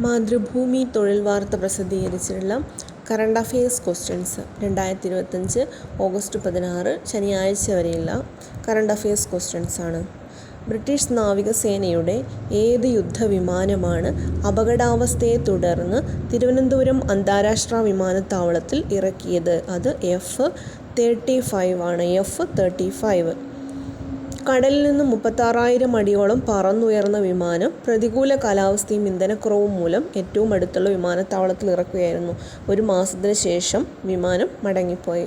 മാതൃഭൂമി തൊഴിൽ വാർത്ത പ്രസിദ്ധീകരിച്ചിട്ടുള്ള current affairs questions രണ്ടായിരത്തി ഇരുപത്തഞ്ച് ഓഗസ്റ്റ് പതിനാറ് ശനിയാഴ്ച വരെയുള്ള കറണ്ട് അഫയേഴ്സ് ക്വസ്റ്റ്യൻസ് ആണ്. ബ്രിട്ടീഷ് നാവികസേനയുടെ ഏത് യുദ്ധവിമാനമാണ് അപകടാവസ്ഥയെ തുടർന്ന് തിരുവനന്തപുരം അന്താരാഷ്ട്ര വിമാനത്താവളത്തിൽ ഇറക്കിയത്? അത് എഫ് തേർട്ടി ഫൈവ് ആണ്. എഫ് തേർട്ടി ഫൈവ് കടലിൽ നിന്നും മുപ്പത്താറായിരം അടിയോളം പറന്നുയർന്ന വിമാനം പ്രതികൂല കാലാവസ്ഥയും ഇന്ധനക്കുറവും മൂലം ഏറ്റവും അടുത്തുള്ള വിമാനത്താവളത്തിൽ ഇറക്കുകയായിരുന്നു. ഒരു മാസത്തിന് ശേഷം വിമാനം മടങ്ങിപ്പോയി.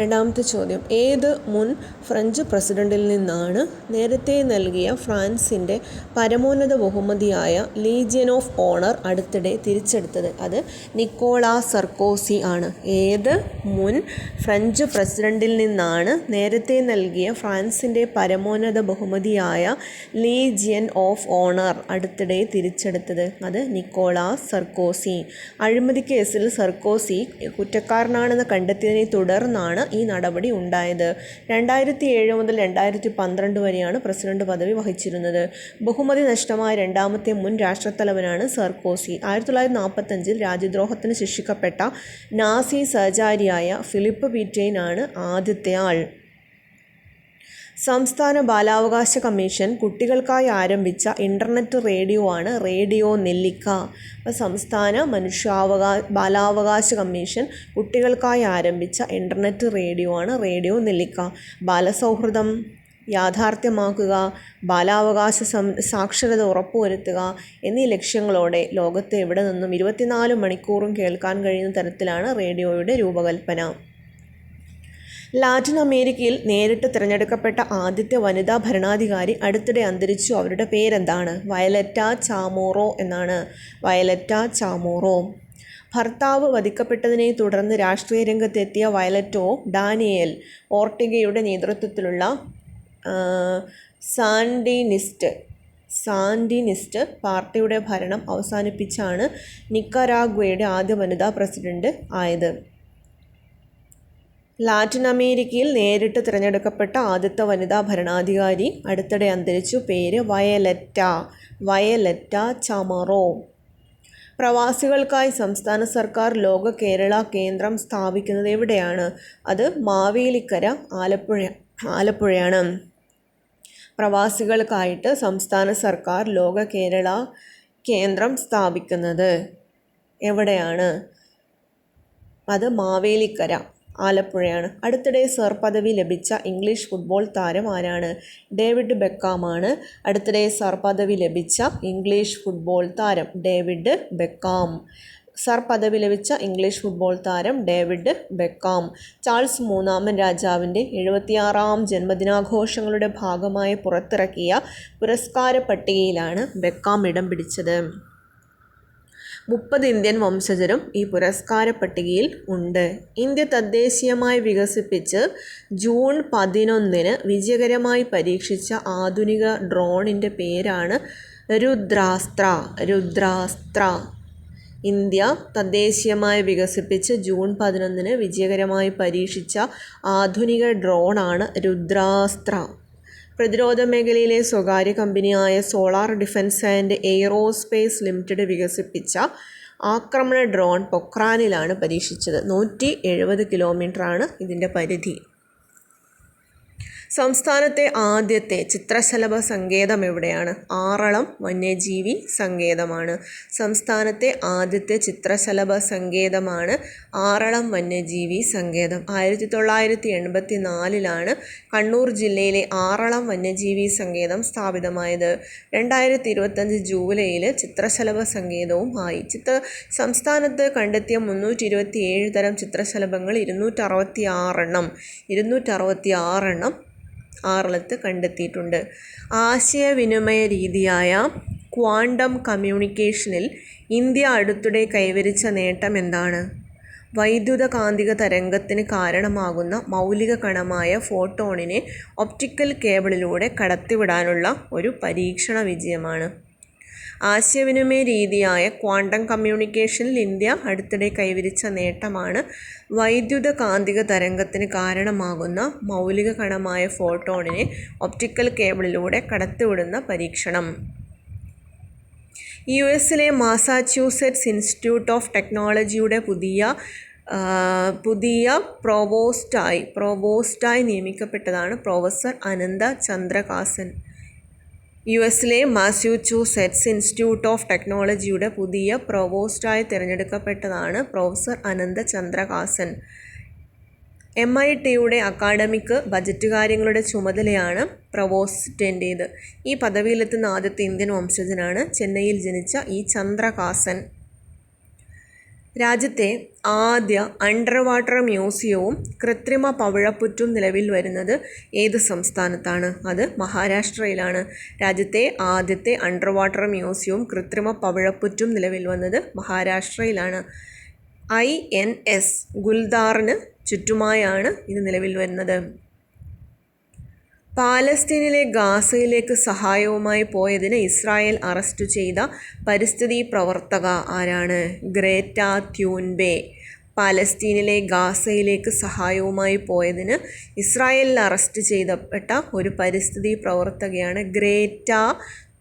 രണ്ടാമത്തെ ചോദ്യം. ഏത് മുൻ ഫ്രഞ്ച് പ്രസിഡന്റിൽ നിന്നാണ് നേരത്തെ നൽകിയ ഫ്രാൻസിന്റെ പരമോന്നത ബഹുമതിയായ ലീജിയൻ ഓഫ് ഓണർ അടുത്തിടെ തിരിച്ചെടുത്തത്? അത് നിക്കോളാ സർക്കോസി ആണ്. ഏത് മുൻ ഫ്രഞ്ച് പ്രസിഡന്റിൽ നിന്നാണ് നേരത്തെ നൽകിയ ഫ്രാൻസിന്റെ പരമോന്നത ബഹുമതിയായ ലീജിയൻ ഓഫ് ഓണർ അടുത്തിടെ തിരിച്ചെടുത്തത്? അത് നിക്കോളാ സർക്കോസി. അഴിമതി കേസിൽ സർക്കോസി കുറ്റക്കാരനാണെന്ന് കണ്ടെത്തിയതിനെ തുടർന്നാണ് ഈ നടപടി ഉണ്ടായത്. രണ്ടായിരത്തി ഏഴ് മുതൽ രണ്ടായിരത്തി പന്ത്രണ്ട് വരെയാണ് പ്രസിഡന്റ് പദവി വഹിച്ചിരുന്നത്. ബഹുമതി നഷ്ടമായ രണ്ടാമത്തെ മുൻ രാഷ്ട്രത്തലവനാണ് സർക്കോസി. ആയിരത്തി തൊള്ളായിരത്തി നാൽപ്പത്തഞ്ചിൽ രാജ്യദ്രോഹത്തിന് ശിക്ഷിക്കപ്പെട്ട നാസി സഹചാരിയായ ഫിലിപ്പ് പീറ്റേനാണ് ആദ്യത്തെ ആൾ. സംസ്ഥാന ബാലാവകാശ കമ്മീഷൻ കുട്ടികൾക്കായി ആരംഭിച്ച ഇന്റർനെറ്റ് റേഡിയോ ആണ് റേഡിയോ നെല്ലിക്ക. അപ്പോൾ സംസ്ഥാന മനുഷ്യാവകാ ബാലാവകാശ കമ്മീഷൻ കുട്ടികൾക്കായി ആരംഭിച്ച ഇന്റർനെറ്റ് റേഡിയോ ആണ് റേഡിയോ നെല്ലിക്ക. ബാലസൗഹൃദം യാഥാർത്ഥ്യമാക്കുക ബാലാവകാശ സം സാക്ഷരത ഉറപ്പുവരുത്തുക എന്നീ ലക്ഷ്യങ്ങളോടെ ലോകത്തെ എവിടെ നിന്നും ഇരുപത്തിനാല് മണിക്കൂറും കേൾക്കാൻ കഴിയുന്ന തരത്തിലാണ് റേഡിയോയുടെ രൂപകൽപ്പന. ലാറ്റിൻ അമേരിക്കയിൽ നേരിട്ട് തിരഞ്ഞെടുക്കപ്പെട്ട ആദ്യത്തെ വനിതാ ഭരണാധികാരി അടുത്തിടെ അന്തരിച്ചു. അവരുടെ പേരെന്താണ്? വയലറ്റ ചാമോറോ എന്നാണ്. വയലറ്റ ചാമോറോ. ഭർത്താവ് വധിക്കപ്പെട്ടതിനെ തുടർന്ന് രാഷ്ട്രീയ രംഗത്തെത്തിയ വയലറ്റോ ഡാനിയേൽ ഓർട്ടിഗയുടെ നേതൃത്വത്തിലുള്ള സാൻഡിനിസ്റ്റ് സാൻഡിനിസ്റ്റ് പാർട്ടിയുടെ ഭരണം അവസാനിപ്പിച്ചാണ് നിക്കരാഗ്വയുടെ ആദ്യ വനിതാ പ്രസിഡന്റ് ആയത്. ലാറ്റിൻ അമേരിക്കയിൽ നേരിട്ട് തിരഞ്ഞെടുക്കപ്പെട്ട ആദ്യത്തെ വനിതാ ഭരണാധികാരി അടുത്തിടെ അന്തരിച്ചു. പേര് വയലറ്റ വയലറ്റ ചമറോ. പ്രവാസികൾക്കായി സംസ്ഥാന സർക്കാർ ലോക കേരള കേന്ദ്രം സ്ഥാപിക്കുന്നത് എവിടെയാണ്? അത് മാവേലിക്കര ആലപ്പുഴ ആലപ്പുഴയാണ്. പ്രവാസികൾക്കായിട്ട് സംസ്ഥാന സർക്കാർ ലോക കേരള കേന്ദ്രം സ്ഥാപിക്കുന്നത് എവിടെയാണ്? അത് മാവേലിക്കര. ആലപ്പുഴയാണ്. അടുത്തിടെ സർ പദവി ലഭിച്ച ഇംഗ്ലീഷ് ഫുട്ബോൾ താരം ആരാണ്? ഡേവിഡ് ബെക്കാമാണ്. അടുത്തിടെ സർ പദവി ലഭിച്ച ഇംഗ്ലീഷ് ഫുട്ബോൾ താരം ഡേവിഡ് ബെക്കാം. സർ പദവി ലഭിച്ച ഇംഗ്ലീഷ് ഫുട്ബോൾ താരം ഡേവിഡ് ബെക്കാം. ചാൾസ് മൂന്നാമൻ രാജാവിന്റെ എഴുപത്തിയാറാം ജന്മദിനാഘോഷങ്ങളുടെ ഭാഗമായി പുറത്തിറക്കിയ പുരസ്കാര പട്ടികയിലാണ് ബെക്കാം ഇടം പിടിച്ചത്. മുപ്പത് ഇന്ത്യൻ വംശജരും ഈ പുരസ്കാര പട്ടികയിൽ ഉണ്ട്. ഇന്ത്യ തദ്ദേശീയമായി വികസിപ്പിച്ച് ജൂൺ പതിനൊന്നിന് വിജയകരമായി പരീക്ഷിച്ച ആധുനിക ഡ്രോണിന്റെ പേരാണ് രുദ്രാസ്ത്ര. രുദ്രാസ്ത്ര. ഇന്ത്യ തദ്ദേശീയമായി വികസിപ്പിച്ച് ജൂൺ പതിനൊന്നിന് വിജയകരമായി പരീക്ഷിച്ച ആധുനിക ഡ്രോണാണ് രുദ്രാസ്ത്ര. പ്രതിരോധ മേഖലയിലെ സ്വകാര്യ കമ്പനിയായ Solar Defence and Aerospace Limited വികസിപ്പിച്ച ആക്രമണ ഡ്രോൺ പൊക്രാനിലാണ് പരീക്ഷിച്ചത്. നൂറ്റി എഴുപത് കിലോമീറ്ററാണ് ഇതിന്റെ പരിധി. സംസ്ഥാനത്തെ ആദ്യത്തെ ചിത്രശലഭ സങ്കേതം എവിടെയാണ്? ആറളം വന്യജീവി സങ്കേതമാണ്. സംസ്ഥാനത്തെ ആദ്യത്തെ ചിത്രശലഭ സങ്കേതമാണ് ആറളം വന്യജീവി സങ്കേതം. ആയിരത്തി തൊള്ളായിരത്തി എൺപത്തി നാലിലാണ് കണ്ണൂർ ജില്ലയിലെ ആറളം വന്യജീവി സങ്കേതം സ്ഥാപിതമായത്. രണ്ടായിരത്തി ഇരുപത്തഞ്ച് ജൂലൈയിൽ ചിത്രശലഭ സങ്കേതവും ആയി. ചിത്ര സംസ്ഥാനത്ത് കണ്ടെത്തിയ മുന്നൂറ്റി ഇരുപത്തി ഏഴ് തരം ചിത്രശലഭങ്ങൾ ഇരുന്നൂറ്ററുപത്തി ആറെണ്ണം ഇരുന്നൂറ്ററുപത്തി ആറെണ്ണം ആറളത്ത് കണ്ടെത്തിയിട്ടുണ്ട്. ആശയവിനിമയ രീതിയായ ക്വാണ്ടം കമ്മ്യൂണിക്കേഷനിൽ ഇന്ത്യ അടുത്തിടെ കൈവരിച്ച നേട്ടം എന്താണ്? വൈദ്യുത കാന്തിക തരംഗത്തിന് കാരണമാകുന്ന മൗലിക കണമായ ഫോട്ടോണിനെ ഒപ്റ്റിക്കൽ കേബിളിലൂടെ കടത്തിവിടാനുള്ള ഒരു പരീക്ഷണ വിജയമാണ്. ആശയവിനിമയ രീതിയായ ക്വാണ്ടം കമ്മ്യൂണിക്കേഷനിൽ ഇന്ത്യ അടുത്തിടെ കൈവരിച്ച നേട്ടമാണ്. വൈദ്യുത കാന്തിക തരംഗത്തിന് കാരണമാകുന്ന മൗലിക കണമായ ഫോട്ടോണിനെ ഒപ്റ്റിക്കൽ കേബിളിലൂടെ കടത്തിവിടുന്ന പരീക്ഷണം. യു എസിലെ മാസാച്യൂസെറ്റ്സ് ഇൻസ്റ്റിറ്റ്യൂട്ട് ഓഫ് ടെക്നോളജിയുടെ പുതിയ പുതിയ പ്രൊവോസ്റ്റായി പ്രൊവോസ്റ്റായി നിയമിക്കപ്പെട്ടതാണ് പ്രൊഫസർ അനന്ത ചന്ദ്രകാസൻ യു എസിലെ മാസ്യൂച്യൂസെറ്റ്സ് ഇൻസ്റ്റിറ്റ്യൂട്ട് ഓഫ് ടെക്നോളജിയുടെ പുതിയ പ്രൊവോസ്റ്റായി തിരഞ്ഞെടുക്കപ്പെട്ടതാണ് professor Anantha Chandrakasan M I ടിയുടെ അക്കാഡമിക് ബജറ്റ് കാര്യങ്ങളുടെ ചുമതലയാണ് പ്രവോസ്റ്റിന്റേത് ഈ പദവിയിലെത്തുന്ന ആദ്യത്തെ ഇന്ത്യൻ വംശജനാണ് ചെന്നൈയിൽ ജനിച്ച ഈ ചന്ദ്രകാസൻ രാജ്യത്തെ ആദ്യ അണ്ടർ വാട്ടർ മ്യൂസിയവും കൃത്രിമ പവിഴപ്പുറ്റും നിലവിൽ വരുന്നത് ഏത് സംസ്ഥാനത്താണ്? അത് മഹാരാഷ്ട്രയിലാണ്. രാജ്യത്തെ ആദ്യത്തെ അണ്ടർ വാട്ടർ മ്യൂസിയവും കൃത്രിമ പവിഴപ്പുറ്റും നിലവിൽ വന്നത് മഹാരാഷ്ട്രയിലാണ്. ഐ എൻ എസ് ഗുൽദാറിന് ചുറ്റുമായാണ് ഇത് നിലവിൽ വരുന്നത്. പാലസ്തീനിലെ ഗാസയിലേക്ക് സഹായവുമായി പോയതിന് ഇസ്രായേൽ അറസ്റ്റ് ചെയ്ത പരിസ്ഥിതി പ്രവർത്തക ആരാണ്? Greta Thunberg. പാലസ്തീനിലെ ഗാസയിലേക്ക് സഹായവുമായി പോയതിന് ഇസ്രായേലിൽ അറസ്റ്റ് ചെയ്തപ്പെട്ട ഒരു പരിസ്ഥിതി പ്രവർത്തകയാണ് Greta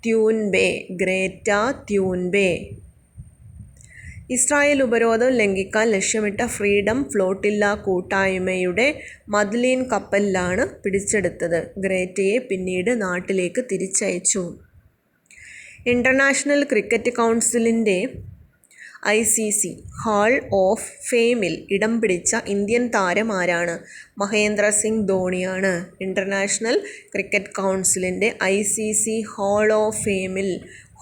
Thunberg. Greta Thunberg. Israel ഉപരോധം ലംഘിക്കാൻ ലക്ഷ്യമിട്ട ഫ്രീഡം ഫ്ലോട്ടില്ല കൂട്ടായ്മയുടെ മദ്ലീൻ കപ്പലിലാണ് പിടിച്ചെടുത്തത്. ഗ്രേറ്റയെ പിന്നീട് നാട്ടിലേക്ക് തിരിച്ചയച്ചു. ഇന്റർനാഷണൽ ക്രിക്കറ്റ് കൗൺസിലിന്റെ I C C hall of ഫെയിമിൽ ഇടം പിടിച്ച ഇന്ത്യൻ താരം ആരാണ്? മഹേന്ദ്ര സിംഗ് ധോണിയാണ്. ഇന്റർനാഷണൽ ക്രിക്കറ്റ് കൗൺസിലിന്റെ I C C hall of ഫെയിമിൽ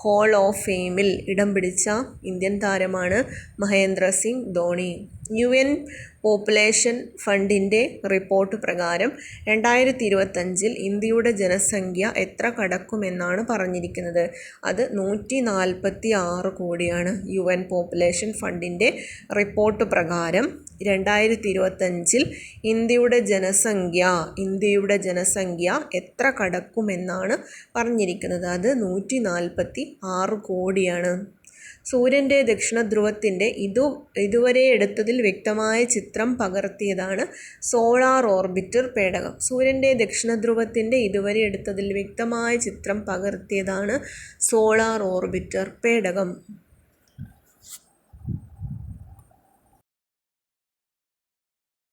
hall of ഫെയിമിൽ ഇടം പിടിച്ച ഇന്ത്യൻ താരമാണ് Mahendra Singh Dhoni. U N population ഫണ്ടിന്റെ റിപ്പോർട്ട് പ്രകാരം രണ്ടായിരത്തി ഇരുപത്തഞ്ചിൽ ഇന്ത്യയുടെ ജനസംഖ്യ എത്ര കടക്കുമെന്നാണ് പറഞ്ഞിരിക്കുന്നത്. അത് നൂറ്റി നാൽപ്പത്തി ആറ് കോടിയാണ് യു എൻ പോപ്പുലേഷൻ ഫണ്ടിന്റെ റിപ്പോർട്ട് പ്രകാരം രണ്ടായിരത്തി ഇരുപത്തഞ്ചിൽ ഇന്ത്യയുടെ ജനസംഖ്യ ഇന്ത്യയുടെ ജനസംഖ്യ എത്ര കടക്കുമെന്നാണ് പറഞ്ഞിരിക്കുന്നത്. അത് നൂറ്റി നാൽപ്പത്തി ആറ് കോടിയാണ്. സൂര്യന്റെ ദക്ഷിണധ്രുവത്തിന്റെ ഇതു ഇതുവരെ എടുത്തതിൽ വ്യക്തമായ ചിത്രം പകർത്തിയതാണ് സോളാർ ഓർബിറ്റർ പേടകം. സൂര്യന്റെ ദക്ഷിണധ്രുവത്തിന്റെ ഇതുവരെ എടുത്തതിൽ വ്യക്തമായ ചിത്രം പകർത്തിയതാണ് സോളാർ ഓർബിറ്റർ പേടകം.